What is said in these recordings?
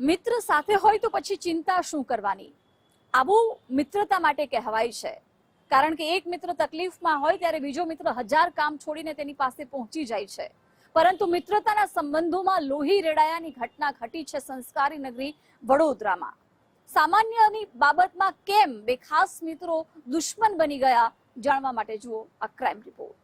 મિત્ર સાથે હોય તો પછી ચિંતા શું કરવાની? આવું મિત્રતા માટે કહેવાય છે. કારણ કે એક મિત્ર તકલીફમાં હોય ત્યારે બીજો મિત્ર હજાર કામ છોડીને તેની પાસે પહોંચી જાય છે. પરંતુ મિત્રતાના સંબંધોમાં લોહી રેડાયાની ઘટના ઘટી છે સંસ્કારી નગરી વડોદરામાં. સામાન્યની બાબતમાં કેમ બે ખાસ મિત્રો દુશ્મન બની ગયા જાણવા માટે જુઓ આ ક્રાઇમ રિપોર્ટ.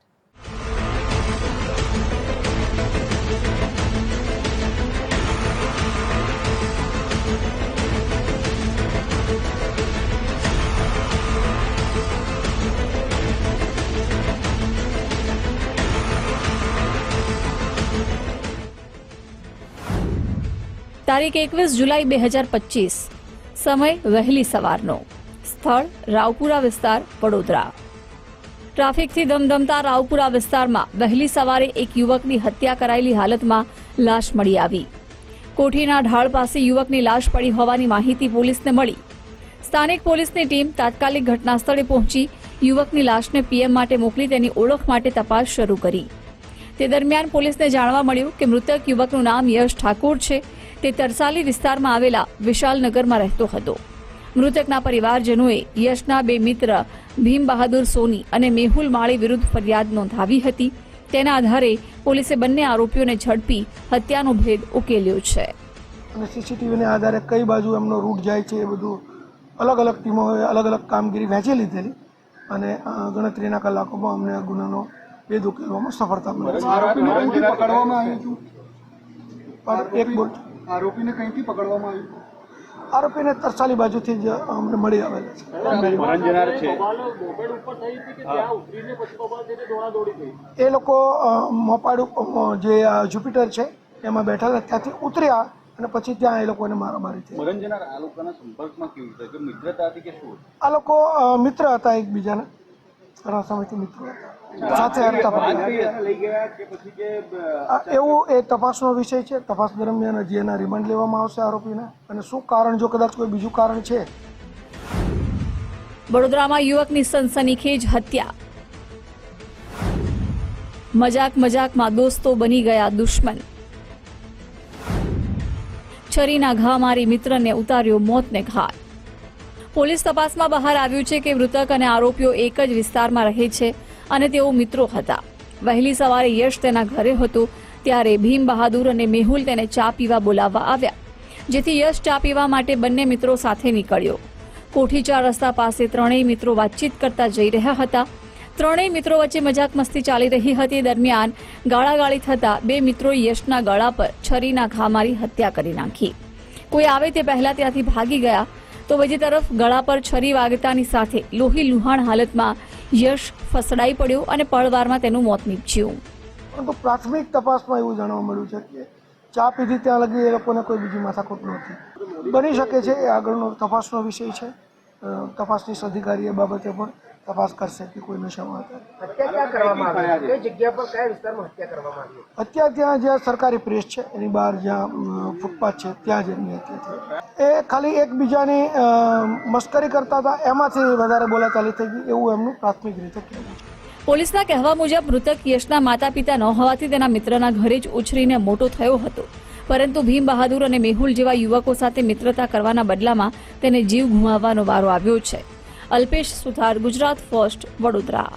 તારીખ એકવીસ જુલાઈ બે હજાર પચીસ. સમય વહેલી સવારનો. સ્થળ રાવપુરા વિસ્તાર, વડોદરા. ટ્રાફિકથી ધમધમતા રાવપુરા વિસ્તારમાં વહેલી સવારે એક યુવકની હત્યા કરાયેલી હાલતમાં લાશ મળી આવી. કોઠીના ઢાળ પાસે યુવકની લાશ પડી હોવાની માહિતી પોલીસને મળી. સ્થાનિક પોલીસની ટીમ તાત્કાલિક ઘટના સ્થળે પહોંચી યુવકની લાશને પીએમ માટે મોકલી તેની ઓળખ માટે તપાસ શરૂ કરી. તે દરમિયાન પોલીસને જાણવા મળ્યું કે મૃતક યુવકનું નામ યશ ઠાકોર છે. તે તરસાલી વિસ્તારમાં આવેલા વિશાલનગરમાં રહેતો હતો. મૃતકના પરિવારજનોએ યશના બે મિત્ર ભીમ બહાદુર સોની અને મેહુલ માળી વિરુદ્ધ ફરિયાદ નોંધાવી હતી. તેના આધારે પોલીસે બંને આરોપીઓને ઝડપી હત્યાનો ભેદ ઉકેલ્યો છે. સીસીટીવીને આધારે કઈ બાજુ એમનો રૂટ જાય છે એ બધું અલગ અલગ ટીમોએ અલગ અલગ કામગીરી વહેંચી લીધેલી અને ગણતરીના કલાકોમાં અમને ગુનાનો ભેદ ઉકેલવામાં સફળતા મળી આરોપીને કંઈથી પકડવામાં આવ્યું હતું પણ એક બોલ. આરોપીને કંઈથી પકડવામાં આવ્યું? આરોપીને તરસાલી બાજુથી જ અમને મળી આવેલા છે. એ લોકો મોપાડ જે આ જુપિટર છે એમાં બેઠેલા ત્યાંથી ઉતર્યા અને પછી ત્યાં એ લોકોને મારામારી થઈ. આ લોકોના સંપર્કમાં કેવું છે? કે મિત્રતા હતી કે શું? આ લોકો મિત્ર હતા એકબીજાના. ઘણા સમયથી મિત્રો હતા. સાથે આ એવું એ તપાસનો વિષય છે. તપાસ દરમિયાન હજી એના રિમાન્ડ લેવામાં આવશે આરોપીના. અને શું કારણ જો કદાચ કોઈ બીજું કારણ છે? વડોદરામાં યુવકની સનસનીખેજ હત્યા. મજાક મજાકમાં દોસ્તો બની ગયા દુશ્મન. છરીના ઘા મારી મિત્રને ઉતાર્યો મોતને ઘાટ. પોલીસ તપાસમાં બહાર આવ્યું છે કે મૃતક અને આરોપીઓ એક જ વિસ્તારમાં રહે છે. અને તેઓ મિત્રો હતા. વહેલી સવારે યશ તેના ઘરે હતો, ત્યારે ભીમ બહાદુર અને મેહુલ તેને ચા પીવા બોલાવવા આવ્યા, જેથી યશ ચા પીવા માટે બંને મિત્રો સાથે નીકળ્યો. કોઠીચાર રસ્તા પાસે ત્રણેય મિત્રો વાતચીત કરતા જઈ રહ્યા હતા. ત્રણેય મિત્રો વચ્ચે મજાક મસ્તી ચાલી રહી હતી. દરમિયાન ગાળાગાળી થતા બે મિત્રો યશના ગળા પર છરીના ઘા મારી હત્યા કરી નાખી. કોઈ આવે તે પહેલા ત્યાંથી ભાગી ગયા, તો બીજી તરફ ગળા પર છરી વાગતાની સાથે લોહી લુહાણ હાલતમાં યશ ફસડાઈ પડ્યો અને પળવારમાં તેનું મોત નીપજ્યું. પરંતુ પ્રાથમિક તપાસમાં એવું જાણવા મળ્યું છે કે ચા પીધી ત્યાં લગી એ લોકોને કોઈ બીજી માથાકૂટ નહોતી. બની શકે છે એ આગળનો તપાસનો વિષય છે. તપાસનીશ અધિકારી એ બાબતે પણ તપાસ કરશે કે કોઈ નશામાં હતા. હત્યા ક્યાં કરવામાં આવી? કઈ જગ્યા પર કયા વિસ્તારમાં હત્યા કરવામાં આવી? અત્યારે ત્યાં જ્યાં સરકારી પ્રેસ છે એની બહાર જ્યાં ફૂટપાથ છે ત્યાં જ એમની હત્યા થઈ. એ ખાલી એકબીજાની મસ્કરી કરતા હતા એમાંથી વધારે બોલાચાલી થઈ ગઈ એવું એમનું પ્રાથમિક રીતે કહેવું. પોલીસના કહેવા મુજબ મૃતક યશના માતા પિતા ન હોવાથી તેના મિત્રના ઘરે જ ઉછરીને મોટો થયો હતો. પરંતુ ભીમ બહાદુર અને મેહુલ જેવા યુવકો સાથે મિત્રતા કરવાના બદલામાં તેને જીવ ગુમાવવાનો વારો આવ્યો છે. અલ્પેશ સુથાર, ગુજરાત ફર્સ્ટ, વડોદરા.